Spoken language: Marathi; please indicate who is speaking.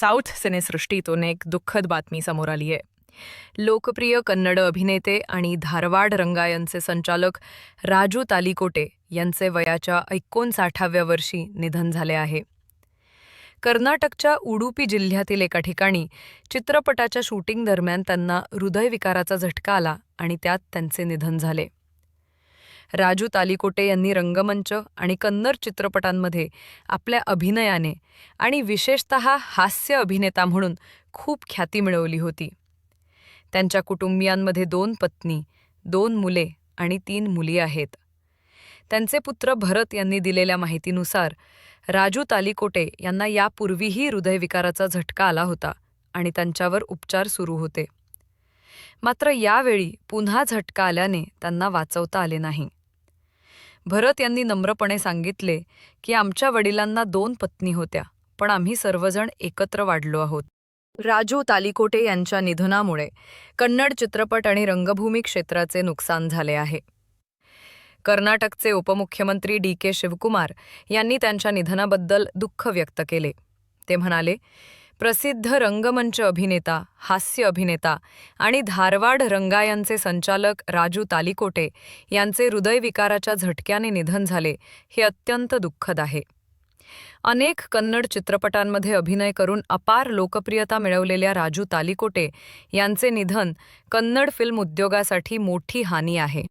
Speaker 1: साऊथ सिनेसृष्टीतून एक दुःखद बातमी समोर आली आहे. लोकप्रिय कन्नड अभिनेते आणि धारवाड रंगायनचे संचालक राजू तालिकोटे यांचे वयाच्या एकोणसाठाव्या वर्षी निधन झाले आहे. कर्नाटकच्या उडुपी जिल्ह्यातील एका ठिकाणी चित्रपटाच्या शूटिंग दरम्यान त्यांना हृदयविकाराचा झटका आला आणि त्यात त्यांचे निधन झाले. राजू तालिकोटे यांनी रंगमंच आणि कन्नड चित्रपटांमध्ये आपल्या अभिनयाने आणि विशेषत हास्य अभिनेता म्हणून खूप ख्याती मिळवली होती. त्यांच्या कुटुंबियांमध्ये दोन पत्नी दोन मुले आणि तीन मुली आहेत. त्यांचे पुत्र भरत यांनी दिलेल्या माहितीनुसार राजू तालिकोटे यांना यापूर्वीही हृदयविकाराचा झटका आला होता आणि त्यांच्यावर उपचार सुरू होते. मात्र यावेळी पुन्हा झटका आल्याने त्यांना वाचवता आले नाही. भरत यांनी नम्रपणे सांगितले की आमच्या वडिलांना दोन पत्नी होत्या पण आम्ही सर्वजण एकत्र वाढलो आहोत. राजू तालिकोटे यांच्या निधनामुळे कन्नड चित्रपट आणि रंगभूमी क्षेत्राचे नुकसान झाले आहे. कर्नाटकचे उपमुख्यमंत्री डी के शिवकुमार यांनी त्यांच्या निधनाबद्दल दुःख व्यक्त केले. ते म्हणाले प्रसिद्ध रंगमंच अभिनेता हास्य अभिनेता आणि धारवाड रंगायांचे संचालक राजू तालिकोटे यांचे हृदयविकाराच्या झटक्याने निधन झाले हे अत्यंत दुःखद आहे. अनेक कन्नड चित्रपटांमध्ये अभिनय करून अपार लोकप्रियता मिळवलेल्या राजू तालिकोटे यांचे निधन कन्नड फिल्म उद्योगासाठी मोठी हानी आहे.